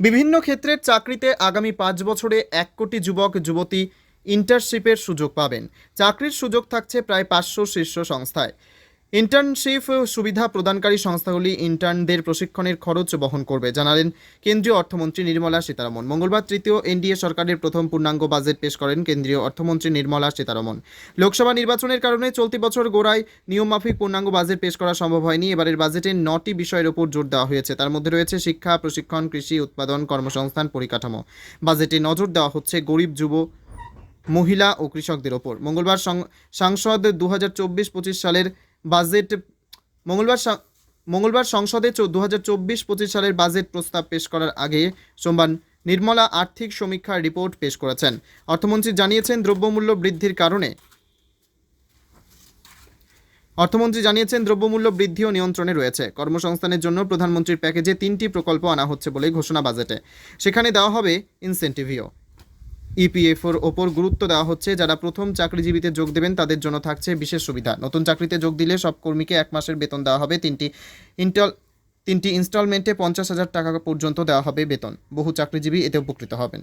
বিভিন্ন ক্ষেত্রের চাকরিতে আগামী পাঁচ বছরে এক কোটি যুবক, যুবতী ইন্টার্নশিপের সুযোগ পাবেন। চাকরির সুযোগ থাকছে প্রায় পাঁচশো শীর্ষ সংস্থায়। ইন্টার্নশিপ সুবিধা প্রদানকারী সংস্থাগুলি ইন্টার্নদের প্রশিক্ষণের খরচ বহন করবে, জানালেন কেন্দ্রীয় অর্থমন্ত্রী নির্মলা সীতারমন মঙ্গলবার তৃতীয় এনডিএ সরকারের প্রথম পূর্ণাঙ্গ বাজেট পেশ করেন কেন্দ্রীয় অর্থমন্ত্রী নির্মলা সীতারমন লোকসভা নির্বাচনের কারণে চলতি বছর গোড়ায় নিয়মমাফিক পূর্ণাঙ্গ বাজেট পেশ করা সম্ভব হয়নি। এবারের বাজেটে নটি বিষয়ের ওপর জোর দেওয়া হয়েছে। তার মধ্যে রয়েছে শিক্ষা, প্রশিক্ষণ, কৃষি, উৎপাদন, কর্মসংস্থান, পরিকাঠামো। বাজেটে নজর দেওয়া হচ্ছে গরিব, যুব, মহিলা ও কৃষকদের ওপর। মঙ্গলবার সাংসদ দু হাজার সালের বাজেট, মঙ্গলবার মঙ্গলবার সংসদে দু হাজার চব্বিশ পঁচিশ সালের বাজেট প্রস্তাব পেশ করার আগে সোমবার নির্মলা আর্থিক সমীক্ষার রিপোর্ট পেশ করেছেন। অর্থমন্ত্রী জানিয়েছেন দ্রব্যমূল্য বৃদ্ধির কারণে। অর্থমন্ত্রী জানিয়েছেন দ্রব্যমূল্য বৃদ্ধি ও নিয়ন্ত্রণে রয়েছে। কর্মসংস্থানের জন্য প্রধানমন্ত্রীর প্যাকেজে তিনটি প্রকল্প আনা হচ্ছে বলে ঘোষণা বাজেটে। সেখানে দেওয়া হবে ইনসেন্টিভিও ইপিএফওর ওপর গুরুত্ব দেওয়া হচ্ছে। যারা প্রথম চাকরিজীবীতে যোগ দেবেন, তাদের জন্য থাকছে বিশেষ সুবিধা। নতুন চাকরিতে যোগ দিলে সব কর্মীকে এক মাসের বেতন দেওয়া হবে। তিনটি ইন্টাল তিনটি ইনস্টলমেন্টে পঞ্চাশ হাজার টাকা পর্যন্ত দেওয়া হবে বেতন। বহু চাকরিজীবী এতে উপকৃত হবেন।